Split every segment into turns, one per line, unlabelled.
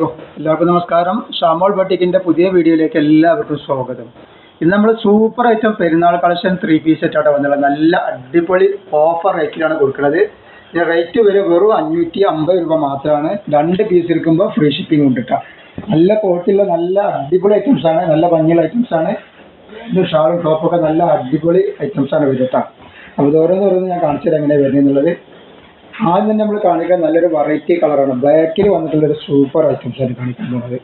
എല്ലാവർക്കും നമസ്കാരം. ഷാമോൾ ബട്ടിക്കിന്റെ പുതിയ വീഡിയോയിലേക്ക് എല്ലാവർക്കും സ്വാഗതം. ഇന്ന് നമ്മൾ super item Perunnal collection three piece സെറ്റാണ് വന്നുള്ളത് നല്ല അടിപൊളി ഓഫർ റേറ്റിലാണ് കൊടുക്കുന്നത്. ഇതിന്റെ റേറ്റ് വരെ വെറും അഞ്ഞൂറ്റി അമ്പത് രൂപ മാത്രമാണ്. രണ്ട് പീസ് എടുക്കുമ്പോൾ ഫ്രീ ഷിപ്പിംഗ് ഉണ്ട് നല്ല ക്വാളിറ്റിയുള്ള നല്ല അടിപൊളി ഐറ്റംസ് ആണ്. നല്ല ഭംഗിയുള്ള ഐറ്റംസ് ആണ്. ഇത് ഷാളും ടോപ്പൊക്കെ നല്ല അടിപൊളി ഐറ്റംസ് ആണ് വരുത്താം അപ്പോൾ ഓരോന്ന് ഓരോന്ന് ഞാൻ കാണിച്ചത് എങ്ങനെയാണ് വരുന്നത് എന്നുള്ളത്. ആദ്യം തന്നെ നമ്മൾ കാണിക്കാൻ നല്ലൊരു വെറൈറ്റി കളറാണ് ബ്ലാക്കിൽ വന്നിട്ടുള്ള ഒരു സൂപ്പർ ഐറ്റംസ് ആണ് കാണിക്കാൻ പോകുന്നത്.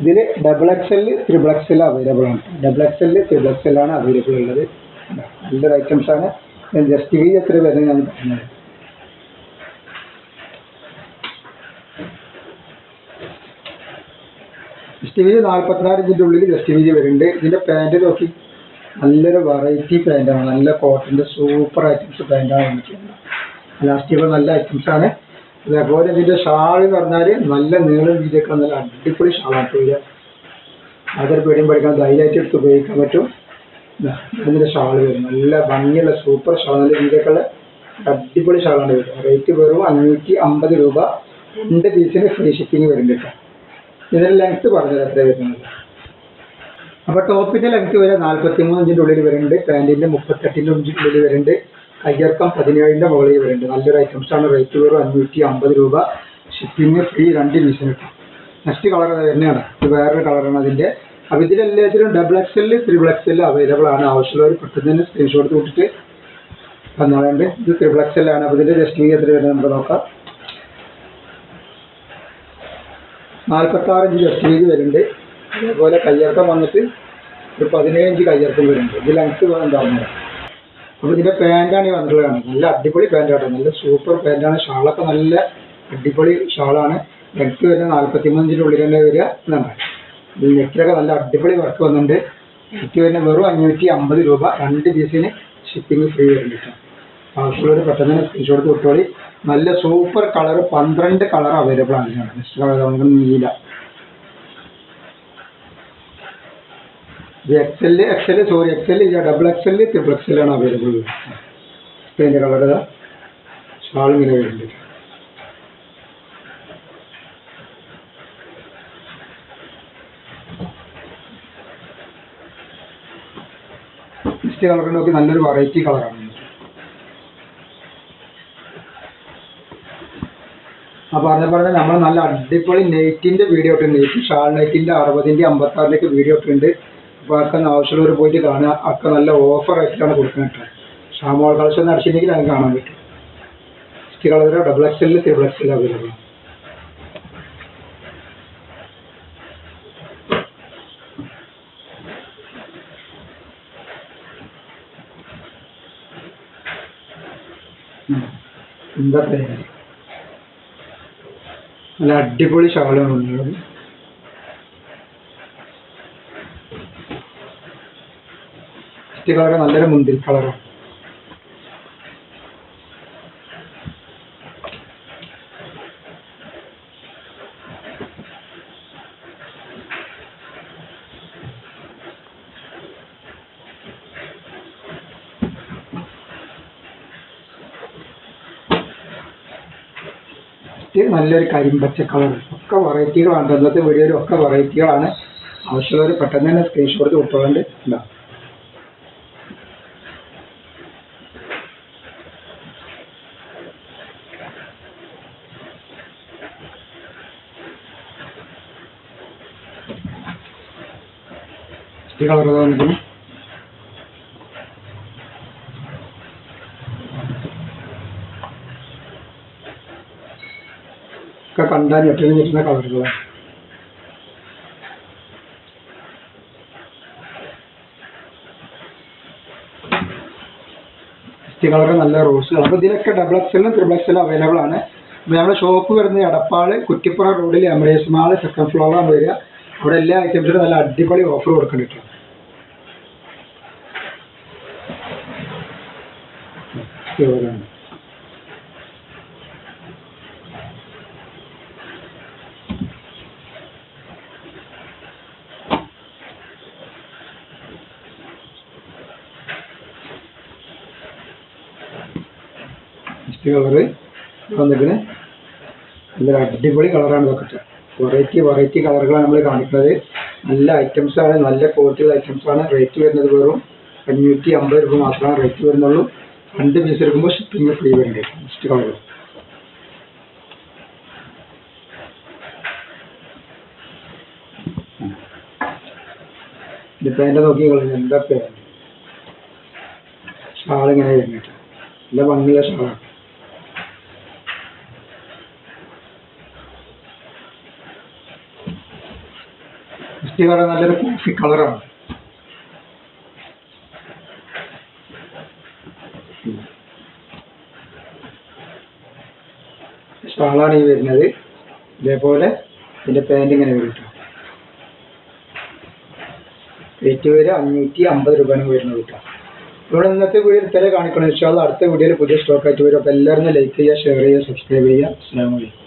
ഇതിൽ double X L triple X L available ആണ്. Double X L triple X L ആണ് അവൈലബിൾ ഉള്ളത്. നല്ലൊരു ഐറ്റംസ് ആണ്. ഞാൻ ജസ്റ്റ് വീ എത്ര വരുന്നത് ഞാൻ പറഞ്ഞത്. ജസ്റ്റ് വീതി നാൽപ്പത്തിനാല് ഇഞ്ചിന്റെ ഉള്ളിൽ ജസ്റ്റ് വീതി വരുന്നുണ്ട്. ഇതിന്റെ പാന്റ് നോക്കി നല്ലൊരു വെറൈറ്റി പാന്റാണ് നല്ല കോട്ടന്റെ സൂപ്പർ ഐറ്റംസ് പാന്റാണ് വന്നിട്ടുള്ളത്. ലാസ്റ്റ് നല്ല ഐറ്റംസ് ആണ്. അതേപോലെ ഇതിന്റെ ഷാൾ എന്ന് പറഞ്ഞാൽ നല്ല നീളം വീതിയൊക്കെ നല്ല അടിപൊളി ഷാളാണ് വരിക അതൊരു പേടിയും പഠിക്കാൻ ധൈര്യമായിട്ട് എടുത്ത് ഉപയോഗിക്കാൻ പറ്റും. ദാ ഇതിന്റെ ഷാൾ വരും. നല്ല ഭംഗിയുള്ള സൂപ്പർ ഷാൾ നല്ല വീതിയൊക്കെ ഉള്ള അടിപൊളി ഷാളാണ് വരിക റേറ്റ് വെറും അഞ്ഞൂറ്റി അമ്പത് രൂപ. രണ്ട് പീസിന് ഫ്രീ ഷിപ്പിംഗ് വരുന്നുണ്ട് ഇതിന്റെ ലെങ്ത്ത് പറഞ്ഞത് എത്ര വരുന്നത്. അപ്പോൾ ടോപ്പിന്റെ ലെങ്ത് വരെ നാൽപ്പത്തി മൂന്ന് ഇഞ്ചിന്റെ ഉള്ളിൽ വരുന്നുണ്ട്. പാന്റിന്റെ മുപ്പത്തെട്ടിന്റെ ഉള്ളിൽ വരുന്നുണ്ട്. കയ്യർക്കം പതിനേഴിന്റെ മുകളിൽ വരുന്നുണ്ട്. നല്ലൊരു ഐറ്റംസ് ആണ്. റേറ്റ് വെറും അഞ്ഞൂറ്റി അമ്പത് രൂപ. ഷിപ്പിംഗ് ഫ്രീ രണ്ട് പീസിന് കിട്ടും നെക്സ്റ്റ് കളർ തന്നെയാണ് ഇത് വേറൊരു കളറാണ് അതിന്റെ. അപ്പോൾ ഇതിലെല്ലാത്തിലും double X triple X available ആണ്. ആവശ്യമുള്ളവർ പെട്ടെന്ന് തന്നെ സ്ക്രീൻഷോട്ട് കൂട്ടിട്ട് വന്നോളുണ്ട് ഇത് ത്രിബിൾ എക്സ് എൽ ആണ്. അപ്പോൾ ഇതിന്റെ ജസ്റ്റിംഗ് എത്ര വരുന്നത് നമുക്ക് നോക്കാം. നാൽപ്പത്തി ആറ് ഇഞ്ച് ജസ്റ്റിംഗ് വരുന്നുണ്ട്. അതേപോലെ കയ്യിറക്കം വന്നിട്ട് ഒരു പതിനേഴ് ഇഞ്ച് കയ്യിറക്കം വരുന്നുണ്ട്. ഇത് ലെങ്ത്ത് ഉണ്ടാവുന്നത് അപ്പോൾ ഇതിന്റെ പാന്റാണ് ഈ വന്നിട്ടുള്ളതാണ്. നല്ല അടിപൊളി പാന്റാണ് നല്ല സൂപ്പർ പാന്റാണ് ഷാളൊക്കെ നല്ല അടിപൊളി ഷാളാണ്. ലെങ്ത് വരുന്നത് നാൽപ്പത്തി മൂന്ന് ഉള്ളിൽ തന്നെ വരിക എന്നാണ്. നെറ്റിലൊക്കെ നല്ല അടിപൊളി വർക്ക് വന്നിട്ടുണ്ട്. നെറ്റ് വരുന്ന വെറും അഞ്ഞൂറ്റി അമ്പത് രൂപ. രണ്ട് പീസിന് ഷിപ്പിംഗ് ഫ്രീ വരുന്നുണ്ട്. ആവശ്യമുള്ളവർ പെട്ടെന്ന് തന്നെ സ്ക്രീൻഷോട്ട് വിട്ടോളി നല്ല സൂപ്പർ കളർ പന്ത്രണ്ട് കളർ അവൈലബിൾ ആണ്. നെക്സ്റ്റ് കളർ നീല. ഇത് എക്സെൽ എക്സെൽ സോറി എക്സെൽ ഇല്ല ഡബിൾ എക്സെൽ ട്രിപ്പിൾ എക്സെൽ ആണ് അവൈലബിൾ ഇതിന്റെ കളർ ഷാൾ ഇങ്ങനെ വരുന്നുണ്ട്. നെക്സ്റ്റ് കളർ നോക്കി നല്ലൊരു വെറൈറ്റി കളറാണ് ആ പറഞ്ഞ പറഞ്ഞ നമ്മൾ നല്ല അടിപൊളി നെയ്റ്റിന്റെ വീഡിയോ ഇട്ടുണ്ട് നെയ്റ്റ് ഷാൾ നെയ്റ്റിന്റെ അറുപതിന്റെ അമ്പത്തി ആറിലേക്ക് വീഡിയോ ഇട്ടുണ്ട് അപ്പോൾ അതൊക്കെ ആവശ്യമുള്ളവർ പോയിട്ട് കാണുക. ഒക്കെ നല്ല ഓഫർ ആയിട്ടാണ് കൊടുക്കുന്നത് ഷാമോൾ കളക്ഷൻ അടിച്ചിട്ടുണ്ടെങ്കിൽ അത് കാണാൻ പറ്റും. നെക്സ്റ്റ് കളർ ഡബിൾ എക്സ് എല്ലിൽ ത്രിബിൾ എക്സ് എൽ അവൈലബിൾ എന്താ പേര് നല്ല അടിപൊളി ഷാളാണ് ഉള്ളത്. ഫസ്റ്റ് കളർ നല്ലൊരു മുന്തിരി കളറാണ് നല്ലൊരു കരിമ്പച്ച കളർ. ഒക്കെ വെറൈറ്റികളാണ് ഇന്നത്തെ വീഡിയോയിലും വെറൈറ്റികളാണ് ആവശ്യമുള്ളവർ പെട്ടെന്ന് തന്നെ സ്ക്രീൻഷോട്ട് കൊടുത്തോണ്ട് ഉണ്ടാവും ഈ കളർ വന്നിട്ട് ഒക്കെ കണ്ടാൽ നല്ല റോസ് അപ്പോൾ ഇതിലൊക്കെ ഡബിൾ എക്സലും ത്രിബിൾ എക്സലും അവൈലബിൾ ആണ്. നമ്മുടെ ഷോപ്പ് വരുന്നത് എടപ്പാൾ കുറ്റിപ്പുറ റോഡിൽ എമറേസ് മാൾ സെക്കൻഡ് ഫ്ലോറാണ് വരിക. അവിടെ എല്ലാ ഐറ്റംസിനും നല്ല അടിപൊളി ഓഫർ കൊടുക്കുന്നുണ്ട് കളറ് വന്നിട്ട് നല്ല അടിപൊളി കളറാണ് ഇതൊക്കെ വെറൈറ്റി വെറൈറ്റി കളറുകളാണ് നമ്മൾ കാണിക്കുന്നത്. നല്ല ഐറ്റംസ് ആണ് നല്ല ക്വാളിറ്റിയുള്ള ഐറ്റംസ് ആണ്. റേറ്റ് വരുന്നത് വെറും അഞ്ഞൂറ്റി അമ്പത് രൂപ മാത്രമാണ് റേറ്റ് വരുന്നുള്ളൂ. രണ്ട് പീസ് എടുക്കുമ്പോൾ ഷിപ്പിംഗ് ഫ്രീ വരുന്നുണ്ട് നെക്സ്റ്റ് കളർ ഇത് പാന്റ് നോക്കി കളഞ്ഞു. എന്താ പേര്? ഷാളിങ്ങനെ ഇങ്ങനെ വരുന്നിട്ട് നല്ല ഭംഗിയുള്ള ഷാളാണ്. കളർ നല്ലൊരു കോഫി കളറാണ് ഷാളാണ് ഈ വരുന്നത്. ഇതേപോലെ ഇതിന്റെ പാന്റ് ഇങ്ങനെ വരും കേട്ടോ റേറ്റ് വരെ അഞ്ഞൂറ്റി അമ്പത് രൂപയാണ് വരുന്നത് കേട്ടോ ഇവിടെ ഇന്നത്തെ വീഡിയോ ഇത്രേ കാണിക്കണം. ഇൻഷാല്ല അടുത്ത വീഡിയോയിൽ പുതിയ സ്റ്റോക്ക് ആയിട്ട് വരും. അപ്പോൾ എല്ലാവരും ലൈക്ക് ചെയ്യുക ഷെയർ ചെയ്യുക സബ്സ്ക്രൈബ് ചെയ്യുക. അസ്സാം വലൈക്കും